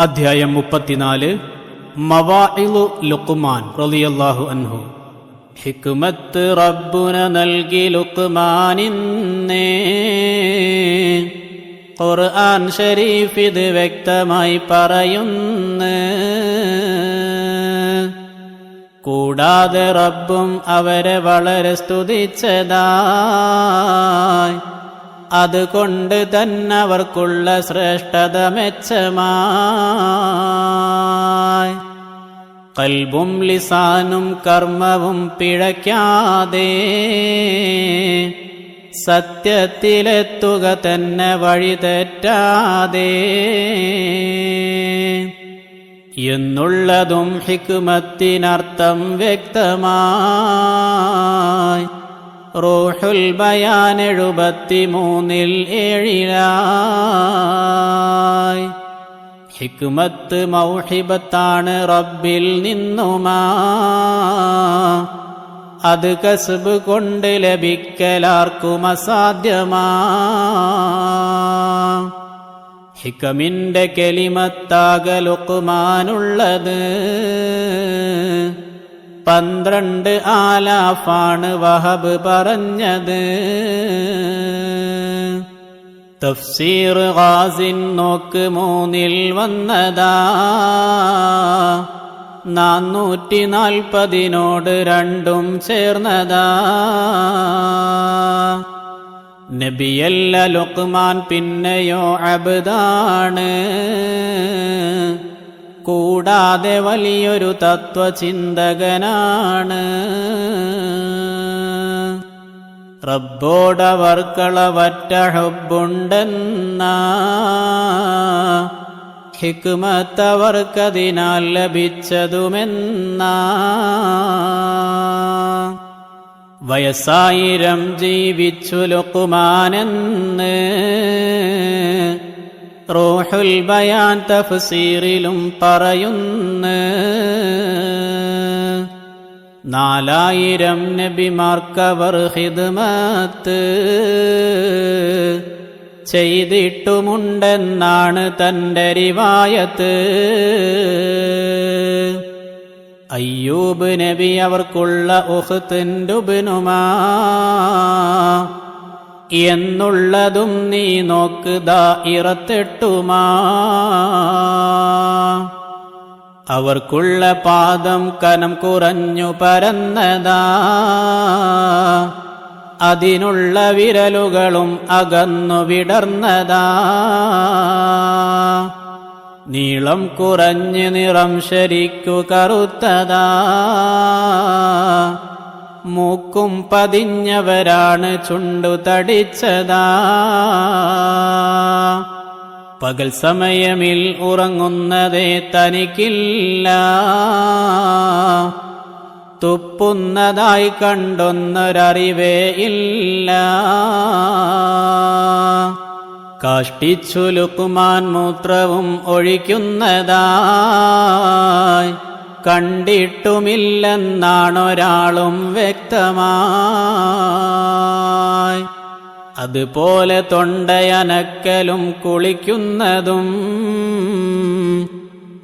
അധ്യായം മുപ്പത്തിനാല്. മവാഇലു ലുക്മാൻ റളിയല്ലാഹു അൻഹു. ഹിക്മത്ത് റബ്ബുന നൽകി ലുക്മാനിന്നേ ഖുർആൻ ഷരീഫ് ഇത് വ്യക്തമായി പറയുന്നു. കൂടാതെ റബ്ബും അവരെ വളരെ സ്തുതിച്ചതായി അതുകൊണ്ട് തന്നെ അവർക്കുള്ള ശ്രേഷ്ഠത മെച്ചമായി. കൽബും ലിസാനും കർമ്മവും പിഴയ്ക്കാതെ സത്യത്തിലെത്തുക തന്നെ വഴി തെറ്റാതെ എന്നുള്ളതും ഹിക്മത്തിനർത്ഥം വ്യക്തമായി. റൂഹുൽ ബയാൻ എഴുപത്തിമൂന്നിൽ ഏഴിലായി. ഹിക്മത്ത് മൗഹിബത്താണ് റബ്ബിൽ നിന്നുമാ. അത് കസ്ബ് കൊണ്ട് ലഭിക്കലാർക്കും അസാധ്യമാ. ഹിക്കമിന്റെ കെലിമത്താകലുക്കുമാനുള്ളത് പന്ത്രണ്ട് ആലാഫാണ് വഹബ് പറഞ്ഞത്. തഫ്സീർ ഖാസിൻ നോക്ക് മൂന്നിൽ വന്നതാ. നാനൂറ്റി നാൽപ്പതിനോട് രണ്ടും ചേർന്നതാ. നബിയല്ല ലുക്മാൻ പിന്നെയോ അബ്ദാണ്. കൂടാതെ വലിയൊരു തത്വചിന്തകനാണ്. റബ്ബോടവർക്കളവറ്റ ഹുബുണ്ടെന്ന ഹിക്കുമത്തവർക്കതിനാൽ ലഭിച്ചതുമെന്ന. വയസ്സായിരം ജീവിച്ചു ലുക്കുമാനെന്ന് റൂഹുൽ ബയാൻ തഫ്സീറിലും പറയുന്നു നാലായിരം നബിമാർക്കവർ ഹിദ്മത്ത് ചെയ്തിട്ടുമുണ്ടെന്നാണ് തന്റെ റിവായത്ത്. അയ്യൂബ് നബി അവർക്കുള്ള ഉഹ്തിന്റുബിനുമാ എന്നുള്ളതും നീ നോക്ക് ദായിറത്തെട്ടുമാ അവർക്കുള്ള പാദം കനം കുറഞ്ഞു പരന്നതാ. അതിനുള്ള വിരലുകളും അകന്നു വിടർന്നതാ. നീളം കുറഞ്ഞ് നിറം ശരിക്കു കറുത്തതാ. മൂക്കും പതിഞ്ഞവരാണ് ചുണ്ടു തടിച്ചതാ. പകൽ സമയമിൽ ഉറങ്ങുന്നതേ തനിക്കില്ല. തുപ്പുന്നതായി കണ്ടൊന്നൊരറിവേ ഇല്ല. കാഷ്ടിച്ചു ലുക്കുമാൻ മൂത്രവും ഒഴിക്കുന്നതായി കണ്ടിട്ടുമില്ലെന്നാണൊരാളും വ്യക്തമായി. അതുപോലെ തൊണ്ടയനക്കലും കുളിക്കുന്നതും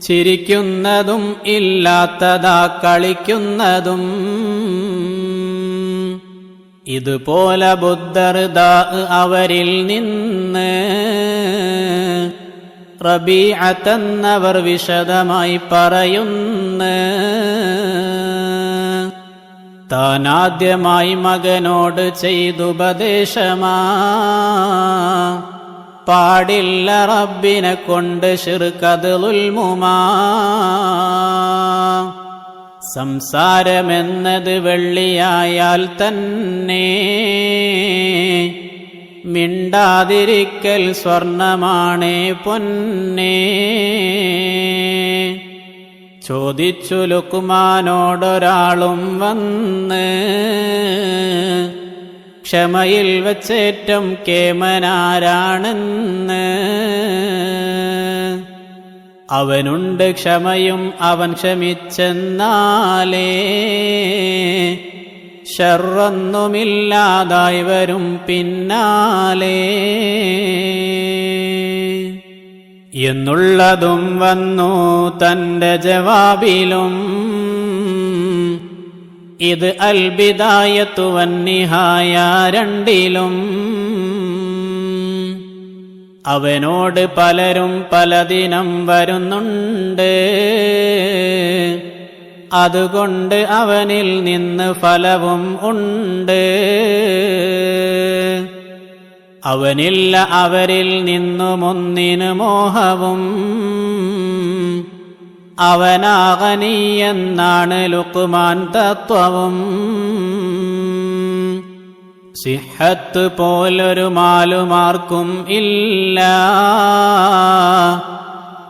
ചിരിക്കുന്നതും ഇല്ലാത്തതാ കളിക്കുന്നതും. ഇതുപോലെ ബുദ്ധർദാ അവരിൽ നിന്ന് റബീഅത്തെന്നവർ വിശദമായി പറയുന്നു. താനാദ്യമായി മകനോട് ചെയ്തുപദേശമാ പാടില്ല റബ്ബിനെ കൊണ്ട് ശിർക്കതുൽമുമാ സംസാരമെന്നത് വെള്ളിയായാൽ തന്നെ. മിണ്ടാതിരിക്കൽ സ്വർണമാണേ പൊന്നേ. ചോദിച്ചു ലുക്കുമാനോടൊരാളും വന്ന് ക്ഷമയിൽ വച്ചേറ്റം കേമനാരാണെന്ന്. അവനുണ്ട് ക്ഷമയും അവൻ ക്ഷമിച്ചെന്നാലേ. ഷറൊന്നുമില്ലാതായി വരും പിന്നാലെ. എന്നുള്ളതും വന്നു തന്റെ ജവാബിലും. ഇത് അൽബിദായത്തു വന്നിഹായ രണ്ടിലും. അവനോട് പലരും പലദിനം വരുന്നുണ്ട്. അതുകൊണ്ട് അവനിൽ നിന്ന് ഫലവും ഉണ്ട്. അവനില്ല അവരിൽ നിന്നുമൊന്നിന് മോഹവും. അവനാകനീയെന്നാണ് ലുക്കുമാൻ തത്വവും. സിഹത്ത് പോലൊരു മാലുമാർക്കും ഇല്ല.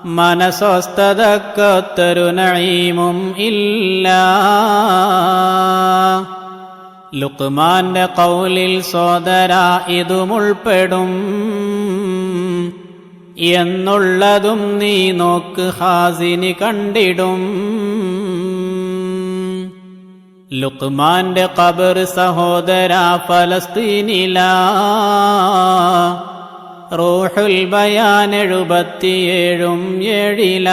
മനസ്വസ്ഥതക്കൊത്തൊരു നഴീമും ഇല്ല. ലുക്മാന്റെ കൗലിൽ സോദര ഇതുമുൾപ്പെടും. എന്നുള്ളതും നീ നോക്ക് ഹാസിനി കണ്ടിടും. ലുക്മാന്റെ കബർ സഹോദര ഫലസ്തീനില. റൂഹുൽ ബയാൻ എഴുപത്തിയേഴും ഏഴില.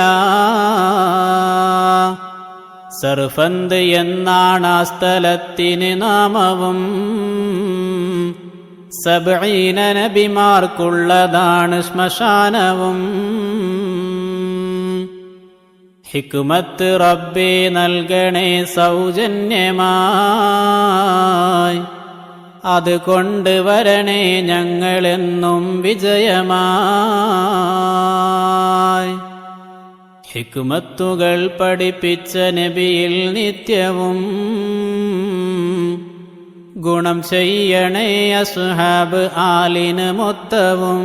സർഫന്ത് എന്നാണ് ആ സ്ഥലത്തിന് നാമവും. സബീന നബിമാർക്കുള്ളതാണ് ശ്മശാനവും. ഹിക്കുമത്ത് റബ്ബേ നൽകണേ സൗജന്യമായി അത് കൊണ്ടുവരണേ ഞങ്ങളെന്നും വിജയമായി. ഹിക്കുമത്തുകൾ പഠിപ്പിച്ച നബിയിൽ നിത്യവും ഗുണം ചെയ്യണേ അസുഹാബ് ആലിന് മൊത്തവും.